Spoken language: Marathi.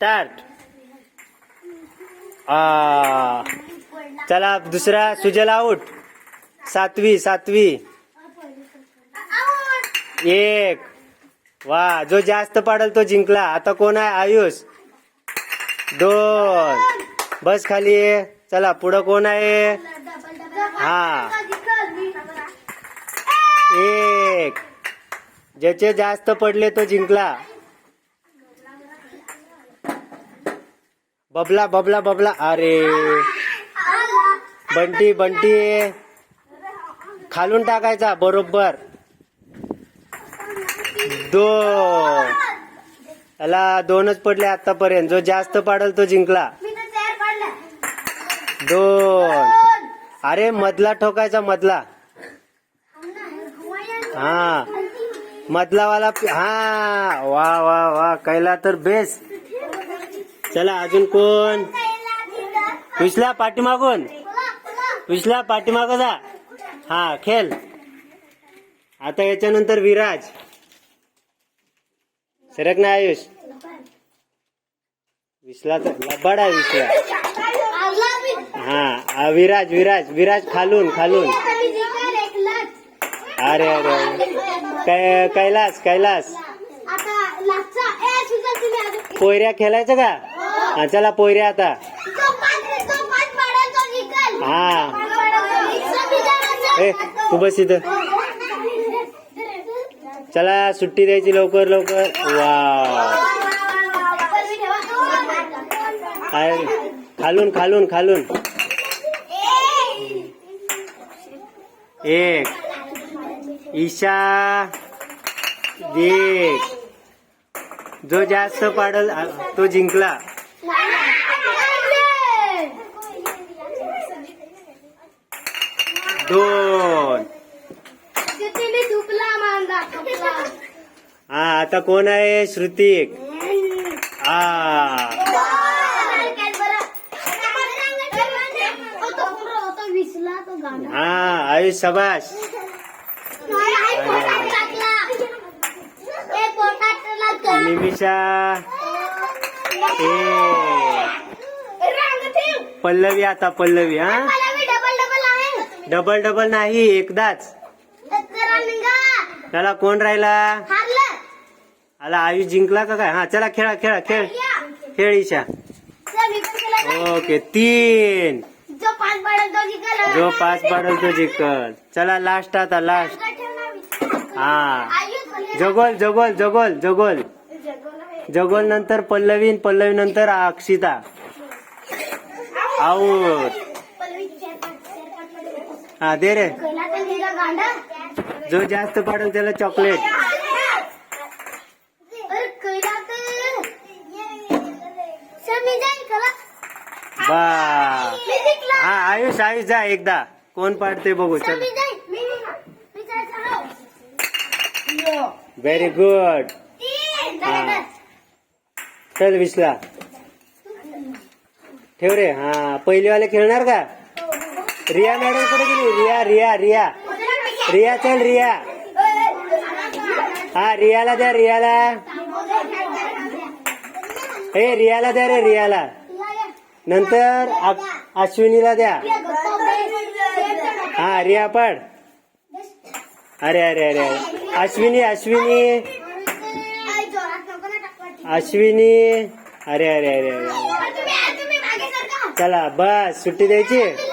स्टार्ट. आ चला दुसरा सुजल आउट सातवी सातवी. एक. वा जो जास्त पाडल तो जिंकला. आता कोण आहे? आयुष. दोन. बस खाली चला पुढं कोण आहे? हा. एक. ज्याचे जास्त पडले तो जिंकला. बबला बबला बबला. अरे. बंटी बंटी. खालून टाकायचा बरोबर. दोन. त्याला दोनच पडले आतापर्यंत जो जास्त पाडल तो जिंकला. दोन. अरे मधला ठोकायचा मधला. हा. मधलावाला हा. वा वा वा. कैला तर बेस्ट चला अजून कोण? विसला पाठीमागून. विसला पाठीमाग जा. हा खेळ. आता याच्यानंतर विराज. सरक ना आयुष. विसला तर लबाड आहे विसला. हा विराज विराज विराज खालून खालून. अरे अरे कैलास कैलास. पोयऱ्या खेळायचं का? हा चला पोयऱ्या आता. हा. ए तू बस इथं. चला सुट्टी द्यायची लवकर लवकर. वा खालून खालून खालून. एक ईशा एक जो जास्त पाडल तो जिंकला. दोन हा आता कोण आहे श्रुतिक हा विसला तो गाणं हा आयुष सबाश निमिषा एक पल्लवी. आता पल्लवी हा? डबल डबल नाही एकदाच. त्याला कोण राहिला? आला आयुष जिंकला का काय? हा चला खेळा खेळा खेळ. खेळ ईशा. ओके तीन. जो पाच पडेल तो जिंकल. जो पाच पाडल तो जिंकल. चला लास्ट आता लास्ट हा. जगोल जगोल जगोल जगोल. जगोल नंतर पल्लवी पल्लवी नंतर अक्षिता. आऊट. हा दे रे. जो जास्त पाडल त्याला चॉकलेट बा. हा आयुष आयुष जा एकदा. कोण पाडते बघू चल. Very good. चल विसला ठेव रे. हा पहिलीवाले खेळणार का? रिया मॅडम कुठे गेली? रिया रिया रिया. रिया चल रिया. हा रियाला द्या रियाला. हे रियाला द्या रे रियाला. नंतर अश्विनीला द्या. हा रिया पड. अरे अरे अरे. अश्विनी अश्विनी. अश्विनी. अरे अरे अरे अरे. चला बस सुट्टी द्यायची?